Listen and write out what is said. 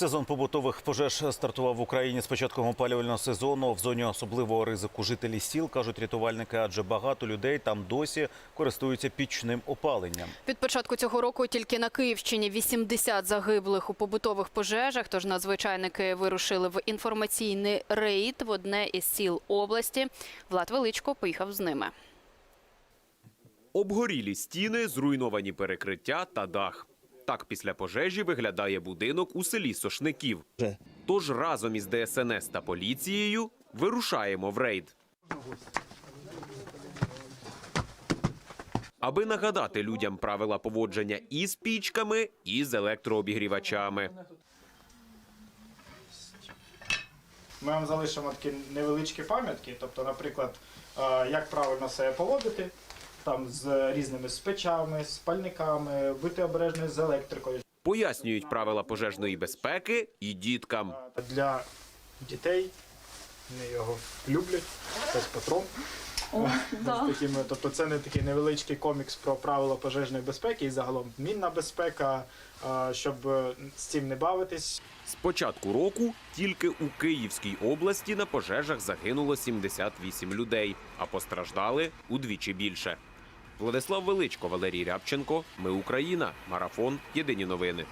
Сезон побутових пожеж стартував в Україні з початком опалювального сезону. В зоні особливого ризику жителі сіл кажуть рятувальники, адже багато людей там досі користуються пічним опаленням. Від початку цього року тільки на Київщині 80 загиблих у побутових пожежах. Тож надзвичайники вирушили в інформаційний рейд в одне із сіл області. Влад Величко поїхав з ними. Обгорілі стіни, зруйновані перекриття та дах. Так після пожежі виглядає будинок у селі Сошників. Тож разом із ДСНС та поліцією вирушаємо в рейд. Аби нагадати людям правила поводження і з пічками, і з електрообігрівачами. Ми вам залишимо такі невеличкі пам'ятки, тобто, наприклад, як правильно себе поводити, там з різними спечами, з пальниками, бути обережним з електрикою. Пояснюють правила пожежної безпеки і діткам. Для дітей вони його люблять, це патрон. З такими, тобто це не такий невеличкий комікс про правила пожежної безпеки і загалом мінна безпека, щоб е, з цим не бавитись. З початку року тільки у Київській області на пожежах загинуло 78 людей, а постраждали удвічі більше. Владислав Величко, Валерій Рябченко. Ми Україна. Марафон. Єдині новини.